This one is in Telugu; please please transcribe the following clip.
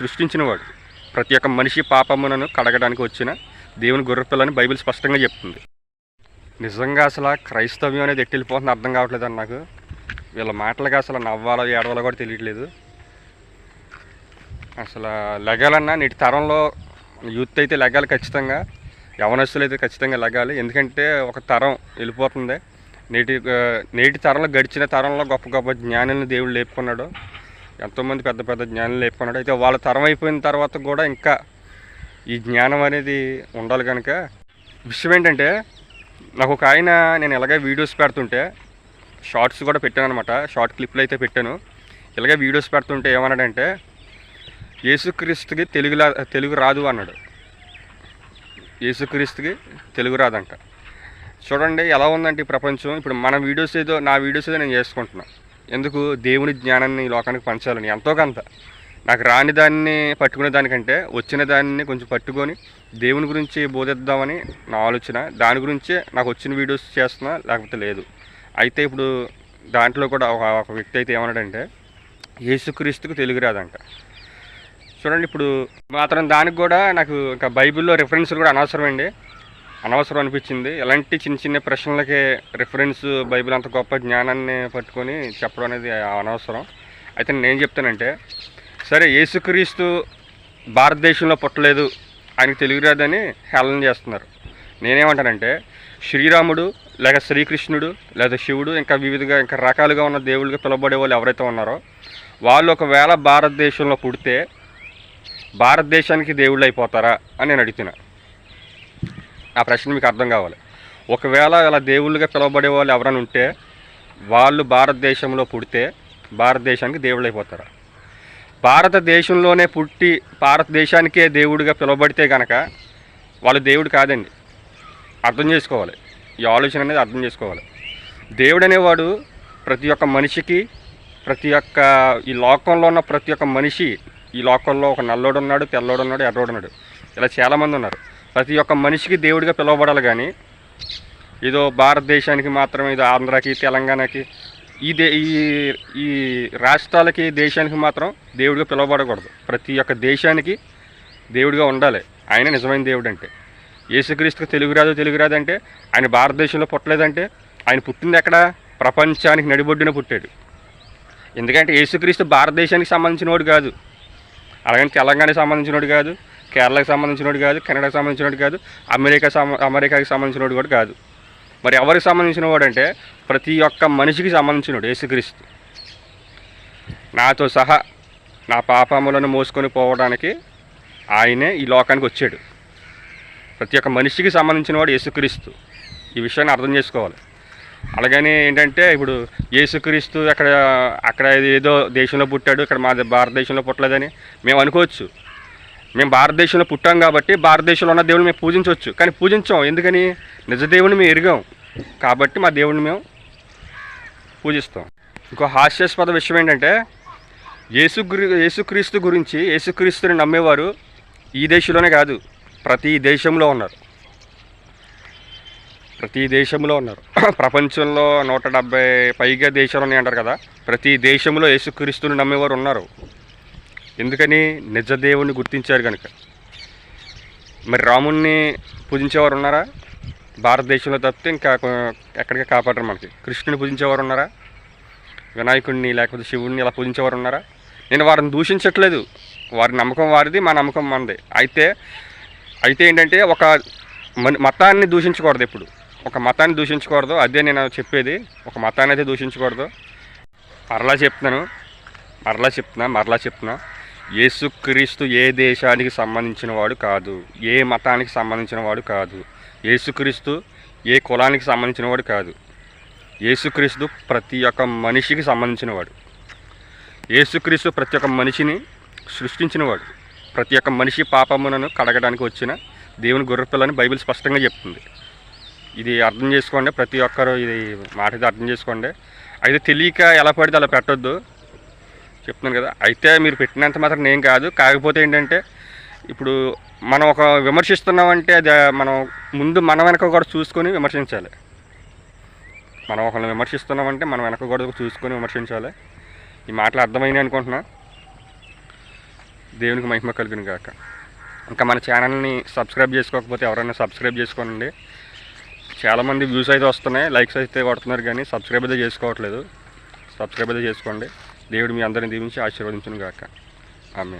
సృష్టించినవాడు. ప్రతి ఒక్క మనిషి పాపమ్మనను కడగడానికి వచ్చిన దేవుని గొర్రెపిల్లని బైబిల్ స్పష్టంగా చెప్తుంది. నిజంగా అసలు క్రైస్తవ్యం అనేది ఎట్టెళ్ళిపోతుంది అర్థం కావట్లేదు అని నాకు. వీళ్ళ మాటలుగా అసలు నవ్వాలో ఏడవాలో కూడా తెలియట్లేదు. అసలు లెగాలన్నా నేటి తరంలో యూత్ అయితే లెగాలి ఖచ్చితంగా. యవనస్తులు అయితే ఖచ్చితంగా లెగాలి. ఎందుకంటే ఒక తరం వెళ్ళిపోతుంది. నేటి నేటి తరంలో గడిచిన తరంలో గొప్ప గొప్ప జ్ఞానాన్ని దేవుడు లేపుకున్నాడు. ఎంతోమంది పెద్ద పెద్ద జ్ఞానులు లేపుకున్నాడు. అయితే వాళ్ళ తరం అయిపోయిన తర్వాత కూడా ఇంకా ఈ జ్ఞానం అనేది ఉండాలి కనుక. విషయం ఏంటంటే నాకు ఒక ఆయన నేను ఇలాగే వీడియోస్ పెడుతుంటే షార్ట్స్ కూడా పెట్టాను అనమాట షార్ట్ క్లిప్లు అయితే పెట్టాను. ఇలాగే వీడియోస్ పెడుతుంటే ఏమన్నాడంటే యేసుక్రీస్తుకి తెలుగు తెలుగు రాదు అన్నాడు. యేసుక్రీస్తుకి తెలుగు రాదంట. చూడండి ఎలా ఉందంటే ఈ ప్రపంచం. ఇప్పుడు మన వీడియోస్ ఏదో నా వీడియోస్ ఏదో నేను చేసుకుంటున్నా. ఎందుకు దేవుని జ్ఞానాన్ని ఈ లోకానికి పంచాలని? ఎంతో కొంత. నాకు రాని దాన్ని పట్టుకునే దానికంటే వచ్చిన దాన్ని కొంచెం పట్టుకొని దేవుని గురించి బోధిద్దామని నా ఆలోచన. దాని గురించే నాకు వచ్చిన వీడియోస్ చేస్తున్నా లేకపోతే లేదు. అయితే ఇప్పుడు దాంట్లో కూడా ఒక ఒక వ్యక్తి అయితే ఏమన్నాడంటే యేసుక్రీస్తుకు తెలుగు రాదంట. చూడండి ఇప్పుడు మాత్రం దానికి కూడా నాకు ఇంకా బైబిల్లో రిఫరెన్స్లు కూడా అనవసరం అండి అనవసరం అనిపించింది. ఎలాంటి చిన్న చిన్న ప్రశ్నలకే రిఫరెన్స్ బైబిల్ అంత గొప్ప జ్ఞానాన్ని పట్టుకొని చెప్పడం అనేది అనవసరం. అయితే నేను చెప్తానంటే సరే యేసుక్రీస్తు భారతదేశంలో పుట్టలేదు ఆయనకు తెలుగు రాదని హేళన చేస్తున్నారు. నేనేమంటానంటే శ్రీరాముడు లేక శ్రీకృష్ణుడు లేదా శివుడు ఇంకా వివిధగా ఇంకా రకాలుగా ఉన్న దేవుళ్ళుగా పిలవబడే వాళ్ళు ఎవరైతే ఉన్నారో వాళ్ళు ఒకవేళ భారతదేశంలో పుడితే భారతదేశానికి దేవుళ్ళు అయిపోతారా అని నేను అడుగుతున్నాను ఆ ప్రశ్న మీకు అర్థం కావాలి. ఒకవేళ అలా దేవుళ్ళుగా పిలువబడే వాళ్ళు ఎవరైనా ఉంటే వాళ్ళు భారతదేశంలో పుడితే భారతదేశానికి దేవుళ్ళు అయిపోతారు. భారతదేశంలోనే పుట్టి భారతదేశానికే దేవుడిగా పిలువబడితే కనుక వాళ్ళు దేవుడు కాదండి. అర్థం చేసుకోవాలి. ఈ ఆలోచన అనేది అర్థం చేసుకోవాలి. దేవుడు అనేవాడు ప్రతి ఒక్క మనిషికి ప్రతి ఒక్క ఈ లోకంలో ఉన్న ప్రతి ఒక్క మనిషి ఈ లోకంలో ఒక నల్లోడు ఉన్నాడు తెల్లోడు ఉన్నాడు ఎర్రోడు ఉన్నాడు ఇలా చాలామంది ఉన్నారు. ప్రతి ఒక్క మనిషికి దేవుడిగా పిలువబడాలి కానీ ఏదో భారతదేశానికి మాత్రమే ఇదో ఆంధ్రాకి తెలంగాణకి ఈ దే ఈ ఈ రాష్ట్రాలకి దేశానికి మాత్రం దేవుడిగా పిలువబడకూడదు. ప్రతి ఒక్క దేశానికి దేవుడిగా ఉండాలి. ఆయన నిజమైన దేవుడు అంటే యేసుక్రీస్తుకు తెలుగు రాదు తెలుగు రాదు అంటే ఆయన భారతదేశంలో పుట్టలేదంటే ఆయన పుట్టింది ఎక్కడ? ప్రపంచానికి నడిబొడ్డున పుట్టాడు. ఎందుకంటే యేసుక్రీస్తు భారతదేశానికి సంబంధించినోడు కాదు. అలాగని తెలంగాణకి సంబంధించినోడు కాదు. కేరళకి సంబంధించినోడు కాదు కెనడాకి సంబంధించినోడు కాదు అమెరికా అమెరికాకి సంబంధించినోడు కూడా కాదు. మరి ఎవరికి సంబంధించిన వాడంటే ప్రతి ఒక్క మనిషికి సంబంధించినోడు యేసుక్రీస్తు. నాతో సహా నా పాపములను మోసుకొని పోవడానికి ఆయనే ఈ లోకానికి వచ్చాడు. ప్రతి ఒక్క మనిషికి సంబంధించిన వాడు యేసుక్రీస్తు. ఈ విషయాన్ని అర్థం చేసుకోవాలి. అలాగని ఏంటంటే ఇప్పుడు యేసుక్రీస్తు అక్కడ అక్కడ ఏదో దేశంలో పుట్టాడు ఇక్కడ మా భారతదేశంలో పుట్టలేదని మేము అనుకోవచ్చు. మేము భారతదేశంలో పుట్టాం కాబట్టి భారతదేశంలో ఉన్న దేవుని మేము పూజించవచ్చు. కానీ పూజించాం. ఎందుకని? నిజ దేవుని మేము ఎరిగాం. కాబట్టి మా దేవుడిని మేము పూజిస్తాం. ఇంకో హాస్యాస్పద విషయం ఏంటంటే యేసు యేసుక్రీస్తు గురించి యేసుక్రీస్తుని నమ్మేవారు ఈ దేశంలోనే కాదు. ప్రతి దేశంలో ఉన్నారు. ప్రతి దేశంలో ఉన్నారు. ప్రపంచంలో నూట డెబ్బై పైగా దేశాలు ఉన్నాయి అంటారు కదా. ప్రతి దేశంలో యేసుక్రీస్తుని నమ్మేవారు ఉన్నారు. ఎందుకని నిజ గుర్తించారు కనుక మరి రాముణ్ణి పూజించేవారు ఉన్నారా? భారతదేశంలో తప్పితే ఇంకా ఎక్కడికి కాపాడరు మనకి. కృష్ణుని పూజించేవారు ఉన్నారా? వినాయకుడిని లేకపోతే శివుడిని ఇలా పూజించేవారు ఉన్నారా? నేను వారిని దూషించట్లేదు. వారి నమ్మకం వారిది మా నమ్మకం మనది. అయితే అయితే ఏంటంటే ఒక మతాన్ని దూషించకూడదు ఎప్పుడు. ఒక మతాన్ని దూషించకూడదు. అదే నేను చెప్పేది. ఒక మతాన్ని అయితే దూషించకూడదు. మరలా చెప్తున్నాను. మరలా చెప్తున్నా మరలా చెప్తున్నా. యేసుక్రీస్తు ఏ దేశానికి సంబంధించిన వాడు కాదు ఏ మతానికి సంబంధించిన వాడు కాదు యేసుక్రీస్తు ఏ కులానికి సంబంధించిన వాడు కాదు. యేసుక్రీస్తు ప్రతి ఒక్క మనిషికి సంబంధించిన వాడు. యేసుక్రీస్తు ప్రతి ఒక్క మనిషిని సృష్టించినవాడు ప్రతి ఒక్క మనిషి పాపమునను కడగడానికి వచ్చిన దేవుని గొర్రెపిల్లని బైబిల్ స్పష్టంగా చెప్తుంది. ఇది అర్థం చేసుకోండి ప్రతి ఒక్కరు ఇది మాట అర్థం చేసుకోండి. అయితే తెలియక ఎలా పడితే అలా పెట్టొద్దు. చెప్తున్నాను కదా. అయితే మీరు పెట్టినంత మాత్రం నేను కాదు. కాకపోతే ఏంటంటే ఇప్పుడు మనం ఒక విమర్శిస్తున్నామంటే అది మనం ముందు మన వెనక కూడా చూసుకొని విమర్శించాలి. మనం ఒకరిని విమర్శిస్తున్నామంటే మనం వెనక కూడా చూసుకొని విమర్శించాలి. ఈ మాటలు అర్థమైనాయి అనుకుంటున్నా. దేవునికి మహిమ కలిగిన కాక ఇంకా మన ఛానల్ని సబ్స్క్రైబ్ చేసుకోకపోతే ఎవరైనా సబ్స్క్రైబ్ చేసుకోనండి. చాలామంది వ్యూస్ అయితే వస్తున్నాయి. లైక్స్ అయితే కొడుతున్నారు కానీ సబ్స్క్రైబ్ అయితే చేసుకోవట్లేదు. సబ్స్క్రైబ్ అయితే చేసుకోండి. దేవుడు మీ అందరిని దీవించి ఆశీర్వదించను గాక ఆమె